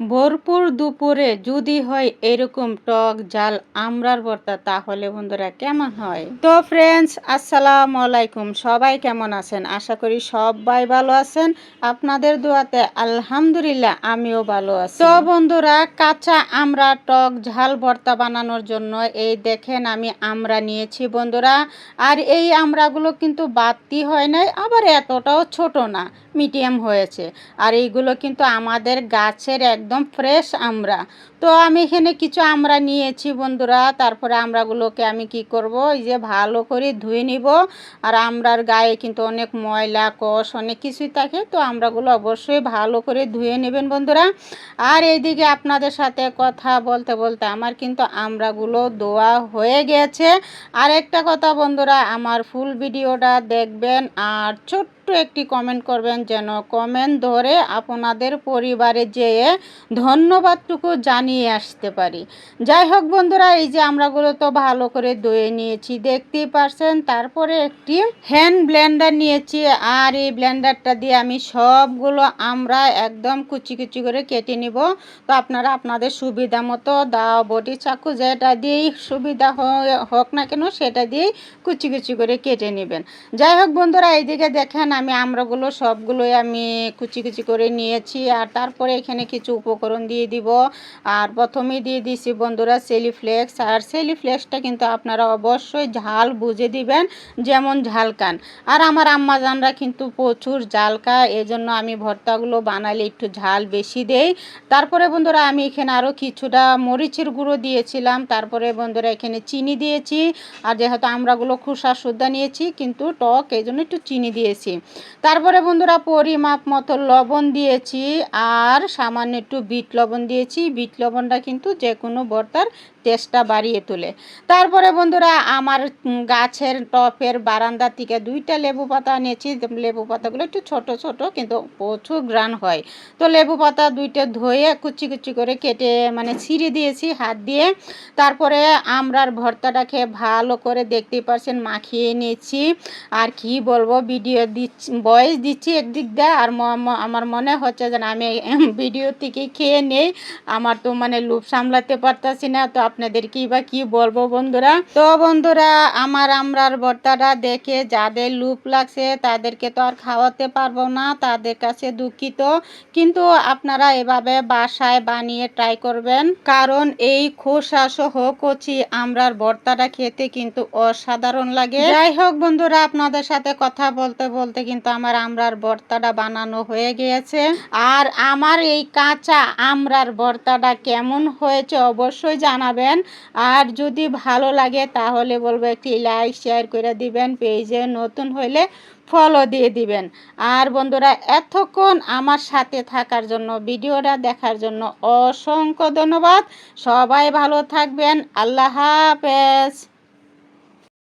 ভরপুর দুপুরে যদি হয় এরকম টক জাল আমরার ভর্তা, তাহলে বন্ধুরা কেমন হয়? তো ফ্রেন্ডস আসসালাম আলাইকুম। সবাই কেমন আছেন? আশা করি সবাই ভালো আছেন। আপনাদের দোয়াতে আলহামদুলিল্লাহ আমিও ভালো আছি। তো বন্ধুরা, কাঁচা আমরা টক ঝাল ভর্তা বানানোর জন্য এই দেখেন আমি আমরা নিয়েছি বন্ধুরা। আর এই আমরাগুলো কিন্তু বাড়তি হয় নাই, আবার এতটাও ছোট না, মিডিয়াম হয়েছে। আর এইগুলো কিন্তু আমাদের গাছের একদম ফ্রেশ আমরা। তো আমি এখানে কিছু আমরা নিয়েছি বন্ধুরা, তারপরে আমরাগুলোকে আমি কি করব? এই যে ভালো করে ধুয়ে নিব। আর আমরার গায়ে কিন্তু অনেক ময়লা, কষ, অনেক কিছুই থাকে, তো আমরাগুলো অবশ্যই ভালো করে ধুয়ে নেবেন বন্ধুরা। আর এইদিকে আপনাদের সাথে কথা বলতে বলতে আমার কিন্তু আমরাগুলো দোয়া হয়ে গেছে। আর একটা কথা বন্ধুরা, আমার ফুল ভিডিওটা দেখবেন আর ছোট্ট একটি কমেন্ট করবেন যেন কমেন্ট ধরে আপনাদের পরিবারে যেয়ে ধন্যবাদটুকু জানিয়ে আসতে পারি। যাই হোক বন্ধুরা, এই যে আমরাগুলো তো ভালো করে ধুয়ে নিয়েছি, দেখতেই পারছেন? তারপরে একটি হ্যান্ড ব্লেন্ডার নিয়েছি আর এই ব্লেন্ডারটা দিয়ে আমি সবগুলো আমরা একদম কুচি কুচি করে কেটে নিব। তো আপনারা আপনাদের সুবিধা মতো দাও, বটি, চাকু যেটা দিয়েই সুবিধা হোক না কেন, সেটা দিয়েই কুচি কুচি করে কেটে নেবেন। যাই হোক বন্ধুরা, এইদিকে দেখেন আমি আমরাগুলো সবগুলোই আমি কুচি কুচি করে নিয়েছি আর তারপরে এখানে কিছু উপকরণ দিয়ে দিব। আর প্রথমেই দিয়ে দিছি বন্ধুরা সেলিফ্লেক্স। আর সেলিফ্লেক্সটা কিন্তু আপনারা অবশ্যই ঝাল বুঝে দিবেন, যেমন ঝালকান। আর আমার আম্মাজানরা কিন্তু প্রচুর ঝালকা এই জন্য আমি ভর্তাগুলো বানালে একটু ঝাল বেশি দেই। তারপরে বন্ধুরা আমি এখানে আরও কিছুটা মরিচের গুঁড়ো দিয়েছিলাম। তারপরে বন্ধুরা এখানে চিনি দিয়েছি। আর যেহেতু আমরাগুলো খুশা সুদ্ধা নিয়েছি, কিন্তু টক এই জন্য একটু চিনি দিয়েছি। তারপরে বন্ধুরা পরিমাপ মতো লবণ দিয়েছি আর সামান্য একটু বিট লবণ দিয়েছি। বিট লবণটা কিন্তু যে কোনো ভর্তার টেস্টটা বাড়িয়ে তোলে। তারপরে বন্ধুরা আমার গাছের টপের বারান্দা থেকে দুইটা লেবু পাতা নিয়েছি। লেবু পাতাগুলো একটু ছোট ছোট কিন্তু প্রচুর গ্রান হয়। তো লেবু পাতা দুইটা ধুয়ে কুচি কুচি করে কেটে মানে ছিঁড়ে দিয়েছি হাত দিয়ে। তারপরে আমরার ভর্তাটাকে ভালো করে দেখতে পারছেন, মাখিয়ে নিয়েছি। আর কি বলব, ভিডিও দিচ্ছি বয়স দিচ্ছি একদিক দিয়ে। আর আমার মনে হচ্ছে যে আমি ভিডিও থেকে খেয়ে নেই। আমার তো মানে লুপ সামলাতে পারতাছি না। তো আপনাদেরকেই বা কি বলব বন্ধুরা? তো বন্ধুরা, আমার আমরার ভর্তাটা দেখে যাদের লুপ লাগছে তাদেরকে তো আর খাওয়াতে পারব না, তাদের কাছে দুঃখিত। কিন্তু আপনারা এভাবে বাসায় বানিয়ে ট্রাই করবেন। কারণ এই খোসা সহ কচি আমরার ভর্তাটা খেতে কিন্তু অসাধারণ লাগে। যাই হোক বন্ধুরা, আপনাদের সাথে কথা বলতে বলতে কিন্তু আমার আমরার ভর্তাটা বানানো হয়ে গিয়েছে। আর আমার এই কাঁচা আমরার ভর্তাটা কেমন হয়েছে অবশ্যই জানাবেন আর যদি ভালো লাগে তাহলে বলব একটি লাইক শেয়ার করে দিবেন পেজে নতুন হইলে ফলো দিয়ে দিবেন। আর বন্ধুরা, এতক্ষণ আমার সাথে থাকার জন্য, ভিডিওটা দেখার জন্য অসংখ্য ধন্যবাদ। সবাই ভালো থাকবেন। আল্লাহ হাফেজ।